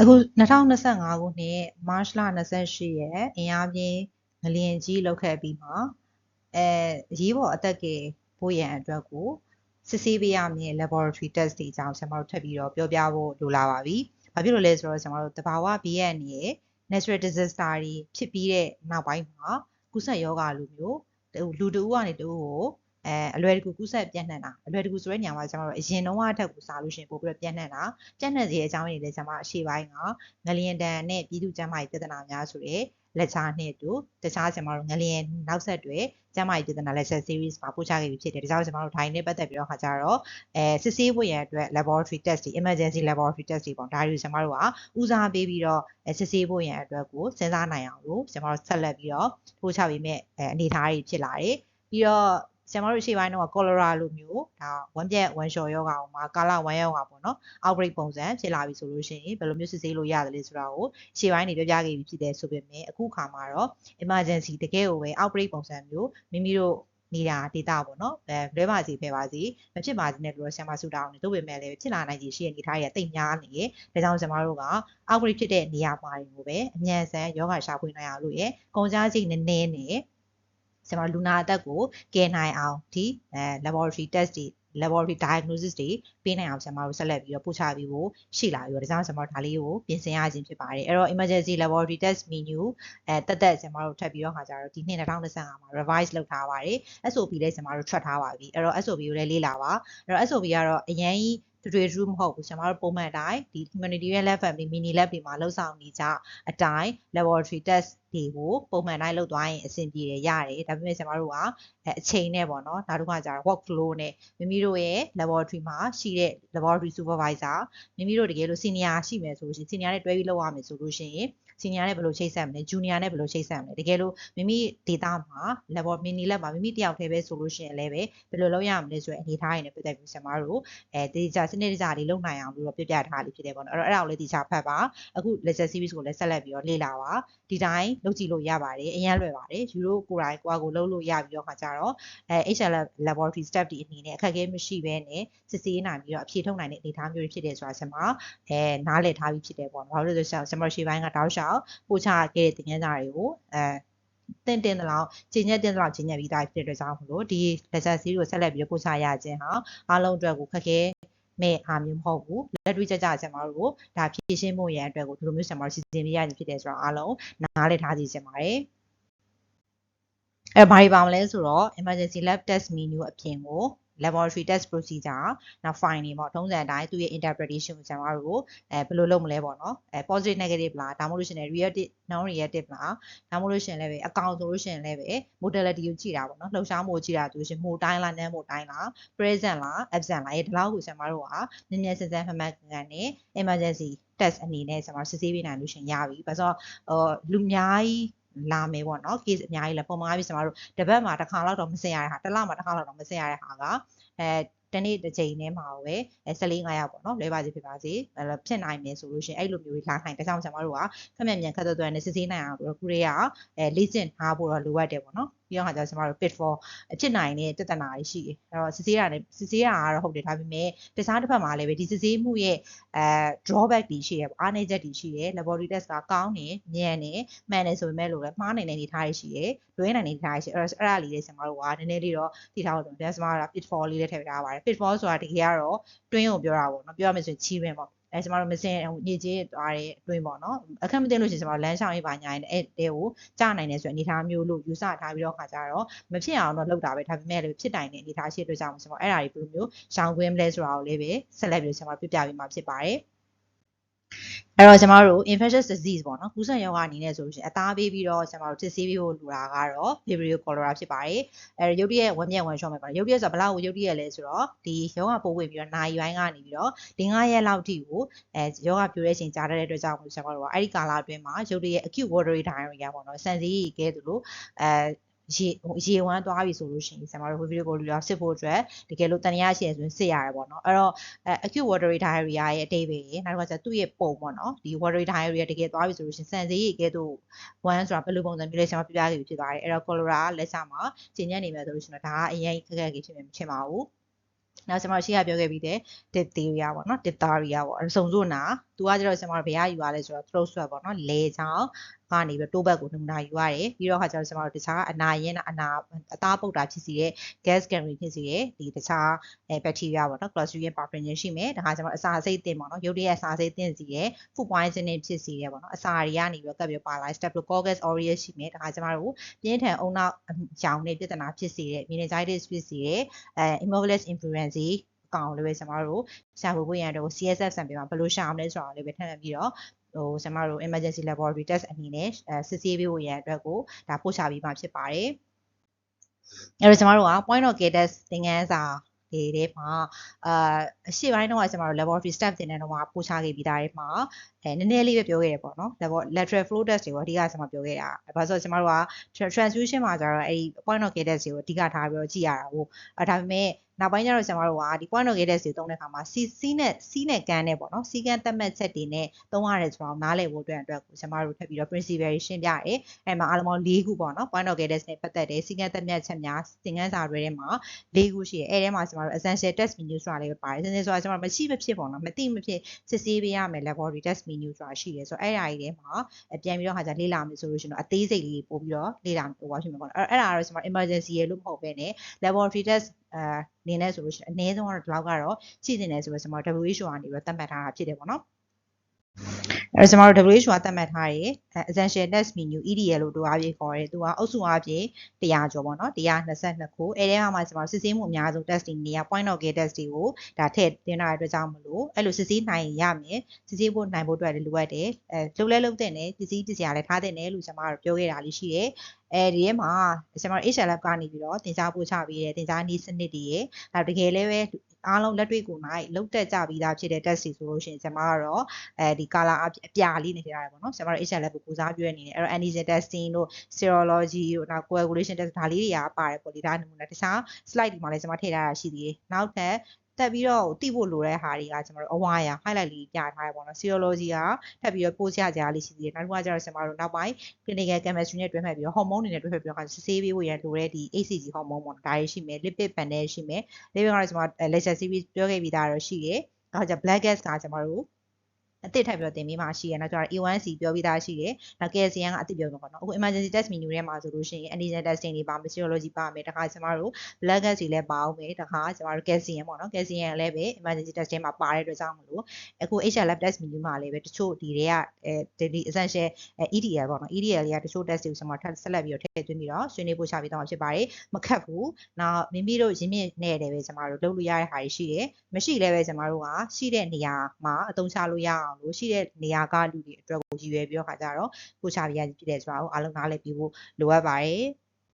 အခု2025ခုနှစ် March လ28ရက်အင်အားပြင်းငလျင်ကြီးလောက်ခဲ့ပြီးမှအဲရေးပေါ်အသက်ကြီးဖို့ရန်အတွက်ကိုစစ်ဆေးပေးရမယ့် laboratory test တွေအကြောင်းကျွန်တော်တို့ထပ်ပြီးတော့ပြောပြဖို့လိုလာပါပြီ။ဘာဖြစ်လို့လဲဆိုတော့ကျွန်တော်တို့တဘာဝဘေးရန်ရဲ့ natural disaster တွေဖြစ်ပြီးတဲ့နောက်ပိုင်းမှာကုသယောဂါလိုမျိုးလူတူကနေတူကို အဲအလွယ်တကူကူးဆက်ပြန့်နှံ့တာအလွယ်တကူဆိုတဲ့နေရာမှာကျွန်တော်တို့အရင်တုန်းကအထက်ကိုစားလို့ရှိရင်ပို့ပြီးတော့ပြန့်နှံ့တာပြန့်နှံ့စေတဲ့အကြောင်းရင်းတွေလည်းကျွန်မအရှိပိုင်းကငလျင်တန်နဲ့ပြည်သူ့ကျန်းမာရေးပြဿနာများဆိုတဲ့လက်ချားနှစ်တူတခြားကျွန်တော်တို့ငလျင်နောက်ဆက်တွဲကျန်းမာရေးပြဿနာ lecture series မှာပို့ချခဲ့ပြီးဖြစ်တယ်ဒါကြောင့်ကျွန်တော်တို့ထိုင်နေပတ်သက်ပြီးတော့ခါကြတော့အဲစစ်ဆေးဖို့ရန်အတွက် laboratory test တွေ emergency laboratory test တွေပေါ့ဒါတွေကျွန်တော်တို့ကဦးစားပေးပြီးတော့စစ်ဆေးဖို့ရန်အတွက်ကိုစဉ်းစားနိုင်အောင်လို့ကျွန်တော်တို့ဆက်လက်ပြီးတော့ပို့ချပေးမဲ့အနေအထားတွေဖြစ်လာတယ်ပြီးတော့ ဆရာမတို့ရှေ့ပိုင်းတော့ကောလိုရာလိုမျိုးဒါဝမ်းပြက်ဝမ်းလျှော်ယောဂါမှာကာလဝမ်းယောဂါပေါ့နော် outbreak ပုံစံဖြစ်လာပြီဆိုလို့ရှိရင်ဘယ်လိုမျိုးစစ်ဆေးလို့ရတယ်လဲဆိုတာကိုရှေ့ပိုင်းနေပြောပြခဲ့ပြီးဖြစ်တယ်ဆိုပေမဲ့အခုခါမှာတော့ emergency တကယ်ကိုပဲ outbreak ပုံစံမျိုးမိမိတို့နေတာ data ပေါ့နော်အဲလွဲပါစီဖယ်ပါစီမဖြစ်ပါစေနဲ့လို့ဆရာမဆုတောင်းနေတို့ပေမဲ့လည်းဖြစ်လာနိုင်ခြေရှိတဲ့အနေထားတွေတိတ်များနေတယ်ဒါကြောင့်ဆရာမတို့က outbreak ဖြစ်တဲ့နေရာမှာတွေကိုပဲအမြန်ဆန်ယောဂရှာဖွေနိုင်အောင်လို့ရကုန်ကြစိတ်နည်းနည်းနဲ့ ကျွန်တော်လူနာအသက်ကိုကယ်နိုင်အောင်ဒီအဲ laboratory test တွေ laboratory diagnosis တွေပေးနိုင်အောင်ကျွန်တော်တို့ဆက်လက်ပြီးတော့ပို့ချပြီးဖို့ရှိလာပြီးတော့ဒါကြောင့်ကျွန်တော်ဒါလေးကိုပြင်ဆင်ရခြင်းဖြစ်ပါတယ်အဲ့တော့ emergency laboratory test menu အဲတက်တက်ကျွန်တော်တို့ထပ်ပြီးတော့ခါကြတော့ဒီနှစ်2025မှာ revise လုပ်ထားပါတယ် SOP လည်းကျွန်တော်တို့ထွက်ထားပါပြီအဲ့တော့ SOP ကိုလည်းလေ့လာပါအဲ့တော့ SOP ကတော့အရင်ကြီးတွေထူးမဟုတ်ဘူးကျွန်တော်တို့ပုံမှန်အတိုင်းဒီ humanitarian lab family mini lab တွေမှာလှုပ်ဆောင်နေကြအတိုင်း laboratory test တွေကိုပုံမှန်တိုင်းလုပ်သွားရင်အဆင်ပြေတယ်ရတယ်ဒါပေမဲ့ကျွန်တော်တို့ကအချိန်နဲ့ပေါ့နော်နောက်တစ်ခါကျတော့ workflow နဲ့မိမိတို့ရဲ့ laboratory မှာရှိတဲ့ laboratory supervisor မိမိတို့တကယ်လို့ senior ရှိမယ်ဆိုလို့ရှိရင် senior နဲ့တွဲပြီးလုပ်ရမယ်ဆိုလို့ရှိရင် senior နဲ့ဘယ်လိုချိတ်ဆက်မလဲ junior နဲ့ဘယ်လိုချိတ်ဆက်မလဲတကယ်လို့မိမိ data မှာ lab mini lab မှာမိမိတယောက်တည်းပဲဆိုလို့ရှိရင်လည်းပဲဘယ်လိုလုပ်ရမလဲဆိုတဲ့အနေအထားတွေနဲ့ပတ်သက်ပြီးကျွန်တော်တို့အဲတေချာစနစ်တကျလေးလုပ်နိုင်အောင်လို့ပြပြထားလေးဖြစ်တယ်ပေါ့နော်အဲ့တော့အဲ့ဒါကိုလည်းတေချာဖတ်ပါအခု lecture series ကိုလည်းဆက်လက်ပြီးတော့လေ့လာပါဒီတိုင်းလုပ်ကြည့်လို့ရပါတယ်အရင်လွယ်ပါတယ်ယူရိုကိုယ်တိုင်ကိုယ်ကိုလုပ်လို့ရပြီးတော့ခါကြတော့အဲ HL laboratory step ဒီအနေနဲ့အခက်အခဲမရှိဘဲနဲ့စစ်ဆေးနိုင်ပြီးတော့အဖြေထုတ်နိုင်တဲ့အနေအထားမျိုးတွေဖြစ်တယ်ဆိုတာကျွန်မအဲနားလည်ထားပြီးဖြစ်တယ်ပေါ့နော်ဘာလို့လဲဆိုတော့ကျွန်မရှေ့ပိုင်းကတောက်လျှောက်ပို့ချခဲ့တဲ့သင်ခန်းစာတွေကိုအဲတင်တင်တဲ့လောက်ချိန်ညက်တင်တဲ့လောက်ချိန်ညက်ပြီးသားဖြစ်တဲ့အတွက်ကြောင့်မလို့ဒီ lecture series ကိုဆက်လက်ပြီးတော့ပို့ချရခြင်းဟာအားလုံးအတွက်ကိုခက်ခဲ မဲ့အားမျိုးမဟုတ်ဘူးလက်တွေ့ကြကြကျွန်တော်တို့ဒါဖြည့်ရှင်းဖို့ရန်အတွက်ကိုဒီလိုမျိုးကျွန်တော်တို့စီစဉ်ပေးရခြင်းဖြစ်တယ်ဆိုတော့အားလုံးနားလည်ထားစီခြင်းပါတယ်အဲဘာတွေပါမလဲဆိုတော့ emergency lab test menu အပြင်ကို laboratory test procedure နောက် fine တွေပေါ့ထုံးစံအတိုင်းသူရဲ့ interpretation ကိုကျွန်တော်တို့အဲဘယ်လိုလုပ်မလဲပေါ့နော်အဲ positive negative လားဒါမှမဟုတ်လို့ရှင်လည်း reactive non reactive လားဒါမှမဟုတ်လို့ရှင်လည်းပဲအကောင်ဆိုလို့ရှင်လည်းပဲ modality ကိုကြည့်တာပေါ့နော်လှုပ်ရှားမှုကိုကြည့်တာဆိုလို့ရှင်မိုတိုင်းလား non မိုတိုင်းလား present လား absent လားဒီလောက်ကိုကျွန်တော်တို့ကနည်းနည်းစစမ်းမှတ်မှတ်ကန်နဲ့ emergency test အနေနဲ့ကျွန်တော်စစ်ဆေးပေးနိုင်လို့ရှင်ရပြီ။ဘာလို့ဆိုတော့လူအများကြီး လာမယ်ပေါ့နော် case အများကြီးလဲပုံမှန်အားဖြင့်ကျွန်တော်တို့တပတ်မှာတစ်ခါလောက်တော့မစင်ရတဲ့ဟာတစ်လမှာတစ်ခါလောက်တော့မစင်ရတဲ့ဟာကအဲတနေ့တစ်ချိန်ထဲမှာပဲ14 5ရောက်ပေါ့နော်လဲပါစီဖြစ်ပါစေဖြစ်နိုင်မယ်ဆိုလို့ရှိရင်အဲ့လိုမျိုးလာနိုင်တဲ့ကြောင့်ကျွန်တော်တို့ကခက်မြန်မြန်ခက်သွက်သွက်နဲ့စစ်ဆေးနိုင်အောင်လို့ခုတွေကအဲလေ့ကျင့်ထားဖို့တော့လိုအပ်တယ်ပေါ့နော်ပြီးတော့ခါကျတော့ကျွန်တော်တို့ pitfall အဖြစ်နိုင်တဲ့ပြဿနာတွေရှိတယ်အဲ့တော့စစ်ဆေးတာနဲ့စစ်ဆေးတာကတော့ဟုတ်တယ်ဒါပေမဲ့တခြားတစ်ဖက်မှာလည်းပဲဒီစစ်ဆေးမှုရဲ့အဲ drawback တွေရှိတယ်ပေါ့အားနည်းချက်တွေရှိတယ် laboratory test ကကောင်းတယ်မြန်တယ်မှန်တယ်ဆိုပေမဲ့လို့လည်းမှားနိုင်တဲ့အနေအထားတွေရှိတယ်လွဲနိုင်တဲ့အနေအထားတွေရှိအဲ့တော့အဲ့ဒါလေးလေးကျွန်တော်တို့ကနည်းနည်းလေးတော့သိထားလို့တယ်ကျွန်တော်က pitfall လေးလေးထည့်ထားပါတယ် pitfall ဆိုတာတကယ်ကတော့ twin ကိုပြောတာပေါ့နော်ပြောရမယ်ဆိုရင် children ပေါ့ အဲကျမတို့မစင်ညစ်ကြေးသွားတဲ့အတွင်းပေါ့နော်အခက်မသိလို့ရှိရင်ကျမတို့လမ်းရှောင်းရေးပါညာရင်အဲ့တဲကိုကြားနိုင်တယ်ဆိုတဲ့အနေအထားမျိုးလို့ယူဆထားပြီးတော့ခါကြတော့မဖြစ်အောင်တော့လုပ်တာပဲဒါပေမဲ့လည်းဖြစ်နိုင်တဲ့အနေအထားရှိတဲ့အတွက်ကြောင့်ကျမအဲ့ဒါတွေဘယ်လိုမျိုးရှောင်ကွင်းမလဲဆိုတာကိုလည်းပဲဆက်လက်ပြီးကျမပြပြပေးမှာဖြစ်ပါတယ် အဲ့တော့ကျမတို့ infectious disease ပေါ့နော်ကူးစက်ရောဂါအနေနဲ့ဆိုလို့ရှိရင်အသားပေးပြီးတော့ကျမတို့စစ်ဆေးပေးဖို့လိုတာကတော့ Vibrio cholera ဖြစ်ပါတယ်အဲရုပ်တရက်ဝမ်းမြက်ဝမ်းလျှော့မယ်ပါရုပ်တရက်ဆိုဘယ်လောက်ကိုရုပ်တရက်လဲဆိုတော့ဒီရောဂါပိုးဝင်ပြီးတော့နာရီပိုင်းကနေပြီးတော့၄၅ရက်လောက်ထိကိုအဲရောဂါပြိုတဲ့အချိန်ကြာတဲ့အတွက်ကြောင့်ကျမတို့ကအဲ့ဒီကာလအတွင်းမှာရုပ်တရက် acute watery diarrhea ပေါ့နော်စံစည်းကဲသလိုအဲ ရေရေဝမ်းသွားပြီဆိုလို့ရှိရင်ဆရာမတို့ video ကိုလူရောက်စစ်ဖို့အတွက်တကယ်လို့တန်ရရှိရဆိုရင်စစ်ရတယ်ပေါ့နော်အဲ့တော့ acute watery diarrhea ရဲ့အတိတ်ပဲနောက်တစ်ခါကျသူ့ရဲ့ပုံပေါ့နော်ဒီ watery diarrhea တကယ်သွားပြီဆိုလို့ရှိရင်စံစေးရေကဲတော့ဝမ်းဆိုတာဘယ်လိုပုံစံမျိုးလဲဆရာမပြပြခဲ့ပြီဖြစ်ပါတယ်အဲ့တော့ cholera လက်ချမှာကျင်ညက်နေမယ်ဆိုလို့ရှိရင်ဒါကအရင်ခက်ခဲကြီးဖြစ်မယ်မထင်ပါဘူးနောက်ကျွန်တော်ရှေ့ကပြောခဲ့ပြီးတဲ့ dip theory ပေါ့နော် diphtheria ပေါ့အစုံစုနာသူကကျတော့ကျွန်တော်ဘယ်ရယူရလဲဆိုတော့ throat swab ပေါ့နော်လေချောင်းကနေပြီးတိုးဘက်ကိုနမူနာယူရတယ်ပြီးတော့ခါကျတော့ကျွန်တော်တို့တခြားအနာရင်းအနာအသားပုတ်တာဖြစ်စီတဲ့ gas gangrene ဖြစ်စီတဲ့ဒီတခြားအဲ bacteria ပေါ့နော် clostridium perfringens ရှိမယ်ဒါကကျွန်တော်အစာစိတ်တင်ပေါ့နော်ရုပ်တရက်အစာစိတ်တင်စီတဲ့ food poisoning ဖြစ်စီတဲ့ပေါ့နော်အစာတွေကနေပြီးတော့ကပ်ပြီးပါလာ staphylococcus aureus ရှိမယ်ဒါကကျွန်တော်တို့ပြင်းထန်အုံနောက်ကြောင်တဲ့ပြဿနာဖြစ်စီတဲ့ meningitis ဖြစ်စီတဲ့အဲ hemophilus influenzae အကောင်လေးပဲကျွန်တော်တို့ရှာဖွေဖို့ရန်တော့ CSF sample မှာဘယ်လိုရှာအောင်လဲဆိုတာလေးပဲထပ်မံပြီးတော့ ဟိုကျွန်တော်တို့ emergency laboratory test အနေနဲ့အဲစစ်ဆေးပေးဖို့ရန်အတွက်ကိုဒါပို့ချပေးမှာဖြစ်ပါတယ်အဲ့တော့ကျွန်တော်တို့က point of care test သင်ခန်းစာဒီထဲမှာအာအရှိပိုင်းတော့ကျွန်တော်တို့ laboratory staff တင်တဲ့တော့ပို့ချခဲ့ပြီးသားတွေမှာ အဲနည်းနည်းလေးပဲပြောခဲ့ရပေါ့နော် lateral flow test တွေကိုအဓိကကျွန်တော်ပြောခဲ့တာဘာလို့ဆိုတော့ကျွန်တော်တို့က transfusion မှာကျတော့အဲ့ဒီ point of care test တွေကိုအဓိကထားပြီးတော့ကြည့်ရတာဟိုအဲဒါပေမဲ့နောက်ပိုင်းကျတော့ကျွန်တော်တို့ကဒီ point of care တွေတုံးတဲ့အခါမှာ C C နဲ့ C နဲ့ကန်နဲ့ပေါ့နော် C ကန်တက်မှတ်ချက်တွေနဲ့သုံးရတယ်ဆိုတော့နားလည်ဖို့အတွက်အတွက်ကိုကျွန်တော်တို့ထပ်ပြီးတော့ principle ရှင်းပြရဲအဲမှာအားလုံးပေါင်း၄ခုပေါ့နော် point of care နဲ့ပတ်သက်တဲ့ C ကန်တက်မှတ်ချက်များသင်ခန်းစာတွေထဲမှာ၄ခုရှိတယ်အဲထဲမှာကျွန်တော်တို့ essential test menu ဆိုတာလေးပဲပါတယ်စနေဆိုတာကျွန်တော်မရှိမဖြစ်ပေါ့နော်မသိမဖြစ်စစ်ဆေးပေးရမယ် laboratory test menu ဆိုတာရှိတယ်ဆိုတော့အဲ့ဓာကြီးထဲမှာပြန်ပြီးတော့ခါကျလေ့လာမယ်ဆိုလို့ရှိရင်တော့အသေးစိတ်လေးပို့ပြီးတော့လေ့လာပို့ပါရှိမှာပေါ့နော်အဲ့ဒါကတော့ကျွန်တော် emergency ရေလို့မဟုတ်ဘဲနဲ့ laboratory test အာနေနဲ့ဆိုလို့ရှိရင်အနည်းဆုံးကတော့ဒီလောက်ကတော့ရှိနေတယ်ဆိုတော့ကျွန်တော် WHO ကနေပြီးတော့သတ်မှတ်ထားတာဖြစ်တယ်ပေါ့နော် အဲကျွန်တော်တို့ WHO ကသတ်မှတ်ထားတဲ့ essential test menu EDL လို့တို့အားဖြင့်ခေါ်တယ်သူကအုပ်စုအားဖြင့်100ကျော်ပေါ့နော်122ခုအဲထဲမှာကျွန်တော်စစ်ဆေးမှုအများဆုံး testing တွေက point of care test တွေကိုဒါထည့်တင်ထားတဲ့အတွက်ကြောင့်မလို့အဲ့လိုစစ်ဆေးနိုင်ရမယ်စစ်ဆေးဖို့နိုင်ဖို့အတွက်လည်းလိုအပ်တယ်အဲလုံလဲလုံတဲ့နဲ့ပစ္စည်းပစ္စည်းလည်းထားတဲ့နဲ့လို့ကျွန်တော်တို့ပြောခဲ့တာလေးရှိတယ်အဲဒီထဲမှာကျွန်တော် HLF ကနေပြီးတော့တင် जा ပို့ချပေးတယ်တင် जा နီးစနစ်တွေရယ်နောက်တကယ်လည်းပဲ အားလုံးလက်တွေ့ကိုနိုင်လုတ်တက်ကြပြီးသားဖြစ်တဲ့ test တွေဆိုလို့ရှိရင်ကျွန်မကတော့အဲဒီ color အပြာလေးနေကြရတယ်ပေါ့နော်ကျွန်မတို့ HLF ကိုကိုစားပြုရနေတယ်အဲ့တော့ antigen testing တို့ serology တို့နောက် coagulation test ဒါလေးတွေကပါတယ်ပေါ့လေဒါနမူနာတခြား slide ဒီမှာလည်းကျွန်မထည့်ထားတာရှိသေးတယ်နောက်ထပ် တက်ပြီးတော့တိဖို့လိုတဲ့ဟာတွေကကျွန်တော်တို့အဝါရ highlight လေးပြထားရပေါ့နော် serology ကထပ်ပြီးတော့ပို့ချကြရလေးရှိသေးတယ်နောက်တစ်ခုကကျတော့ကျွန်တော်တို့နောက်ပိုင်း clinical chemistry နဲ့တွဲဖက်ပြီးတော့ hormone တွေနဲ့တွဲဖက်ပြီးတော့စစ်ဆေးပေးဖို့ရလိုတဲ့ဒီ HCG hormone ပေါ့ဒါတွေရှိမယ် lipid panel ရှိမယ် lipid ကတော့ကျွန်တော် lecture series ပြောခဲ့ပြီးသားတော့ရှိတယ်နောက်ကျ black gas ကကျွန်တော်တို့ အသစ်ထပ်ပြီးတော့တင်ပေးမှရှိရနောက်ကျတော့ A1C ပြောပြီးသားရှိတယ်နောက် calcium ကအသစ်ပြောမှာပေါ့နော်အခု emergency test menu ထဲမှာဆိုလို့ရှိရင် antigen testing တွေပါမယ် serology ပါမယ်တခါကျမတို့ blood gas တွေလည်းပါအောင်မယ်တခါကျမတို့ calcium ပေါ့နော် calcium လည်းပဲ emergency testing မှာပါတဲ့အတွက်ကြောင့်မလို့အခု HLab test menu မှာလည်းပဲတချို့ဒီတွေကအဲဒီ essential EDL ပေါ့နော် EDL တွေကတချို့ test တွေကိုကျွန်တော်ထပ်ဆက်လက်ပြီးတော့ထည့်သွင်းပြီးတော့ဆွေးနွေးပို့ချပေးတော့မှာဖြစ်ပါတယ်မခက်ဘူးနောက်မိမိတို့ရင်းမြစ်နဲ့တယ်ပဲကျွန်တော်တို့လုပ်လို့ရတဲ့ဟာတွေရှိတယ်မရှိလည်းပဲကျွန်တော်တို့ကရှိတဲ့နေရာမှာအသုံးချလို့ရအောင်လို့ရှိတဲ့နေရာကလူတွေအတွက်ကိုရည်ရွယ်ပြီးတော့ခါကြတော့ပို့ချပေးရဖြစ်တယ်ဆိုတာကိုအားလုံးနားလည်ပြီးဖို့လိုအပ်ပါတယ်